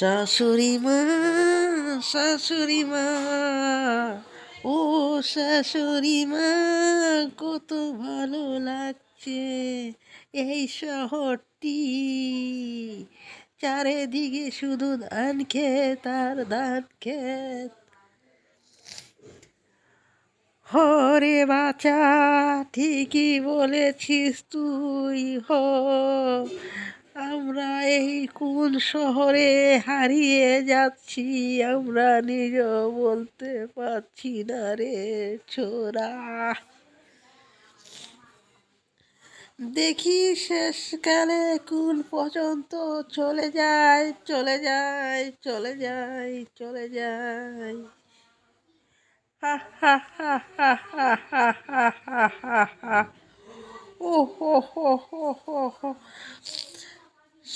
শাশুড়ি মা শাশুড়ি মা ও শাশুড়ি মা কত ভালো লাগছে এই শহরটি। চারিদিকে শুধু ধান ক্ষেত আর ধান ক্ষেত। হরে বাছা, ঠিকই বলেছিস তুই, হ। আমরা এই কোন শহরে হারিয়ে যাচ্ছি? আমরা নিজ বলতে পারছি না রে ছোরা। দেখি শেষকালে কোন পর্যন্ত চলে যায় চলে যায় চলে যায় চলে যায়। হা হা হা হা হা হা হা হা হা ও, হো হো হো হো হো।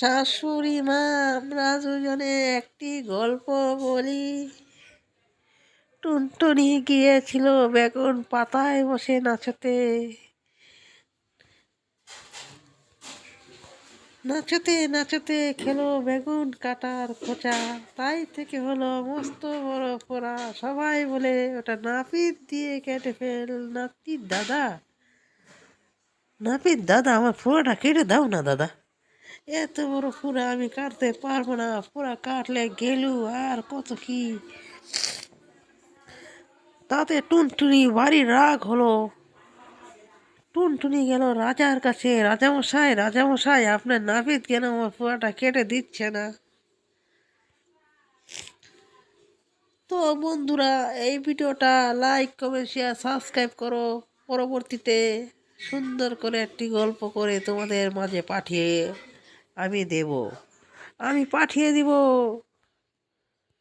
শাশুড়ি মা, আমরা দুজনে একটি গল্প বলি। টুনটুনি গিয়েছিল বেগুন পাতায় বসে নাচতে। নাচতে নাচতে খেলো বেগুন কাটার খোঁচা। তাই থেকে হলো মস্ত বড় পোড়া। সবাই বলে, ওটা নাপিত দিয়ে কেটে ফেল, নাপিত দাদা। নাপিত দাদা, আমার ফোড়াটা কেটে দাও না, দাদা। এত বড় ফুরা আমি কাটতে পারব না। পুরা কাটলে গেলু আর কত কি? তাতে টুনটুনি বাড়ির রাগ হলো। টুনটুনি গেল রাজার কাছে। রাজামশাই রাজামশাই, আপনার নাপিত কেন আমার পুরাটা কেটে দিচ্ছে না? তো বন্ধুরা, এই ভিডিওটা লাইক কমেন্ট শেয়ার সাবস্ক্রাইব করো। পরবর্তীতে সুন্দর করে একটি গল্প করে তোমাদের মাঝে পাঠিয়ে আমি দেব। আমি পাঠিয়ে দিব।